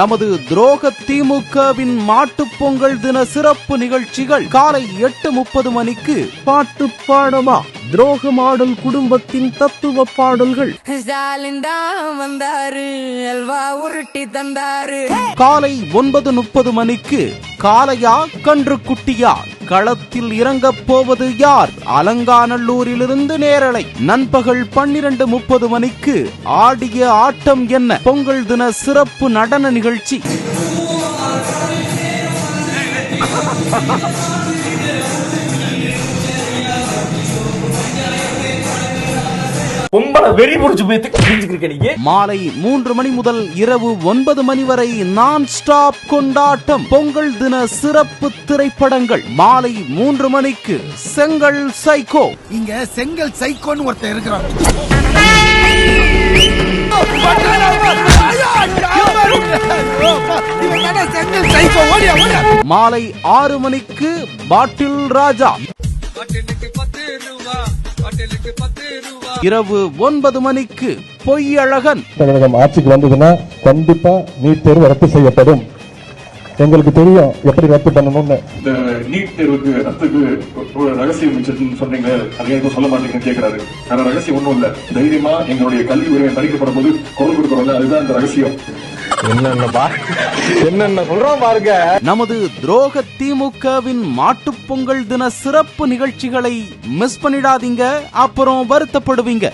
நமது துரோக திமுகவின் மாட்டுப் பொங்கல் தின சிறப்பு நிகழ்ச்சிகள் காலை எட்டு முப்பது மணிக்கு. பாட்டு பாடமா? துரோக மாடல் குடும்பத்தின் தத்துவ பாடல்கள். வந்தாரு அல்வா உருட்டி தந்தாரு. காலை ஒன்பது முப்பது மணிக்கு காளையா கன்று குட்டியா களத்தில் இறங்கப் போவது யார்? அலங்காநல்லூரிலிருந்து நேரலை. நண்பகல் பன்னிரண்டு முப்பது மணிக்கு ஆடிய ஆட்டம் என்ன? பொங்கல் தின சிறப்பு நடன நிகழ்ச்சி. பொம்பளை வெறி புடிச்சு போய் தெரிஞ்சுக்கிருக்க நீங்க? மாலை மூன்று மணி முதல் இரவு ஒன்பது மணி வரை நான் ஸ்டாப் கொண்டாட்டம் பொங்கல் தின சிறப்பு திரைப்படங்கள். மாலை மூன்று மணிக்கு செங்கல் சைக்கோ இங்க செங்கல் சைக்கோன்னு ஒருத்தன் இருக்கிறான் செங்கல் சைக்கோ ஓடியா ஓடியா மாலை ஆறு மணிக்கு பாட்டில் ராஜா. இரவு ஒன்பது மணிக்கு பொய்யழகன். தமிழகம் ஆட்சிக்கு வந்ததுன்னா கண்டிப்பா நீட் தேர்வு ரத்து செய்யப்படும். எங்களுக்கு தெரியும் எப்படி ரத்து பண்ணணும்னு. இந்த நீட் தேர்வுக்கு ரத்துக்கு ஒரு ரகசியம் வச்சிருக்குன்னு சொன்னீங்க. அது எனக்கு சொல்ல மாட்டீங்கன்னு கேக்குறாரு. ஆனா ரகசியம் ஒண்ணும் இல்ல. தைரியமா எங்களுடைய கல்வி உரிமை பறிக்கப்படும் போது குரல் கொடுக்கறோம்ல. அதுதான் இந்த ரகசியம். என்னென்ன பா என்னென்ன சொல்றோம் பாருங்க. நமது துரோக திமுகவின் மாட்டுப் பொங்கல் தின சிறப்பு நிகழ்ச்சிகளை மிஸ் பண்ணிடாதீங்க அப்புறம் வருத்தப்படுவீங்க.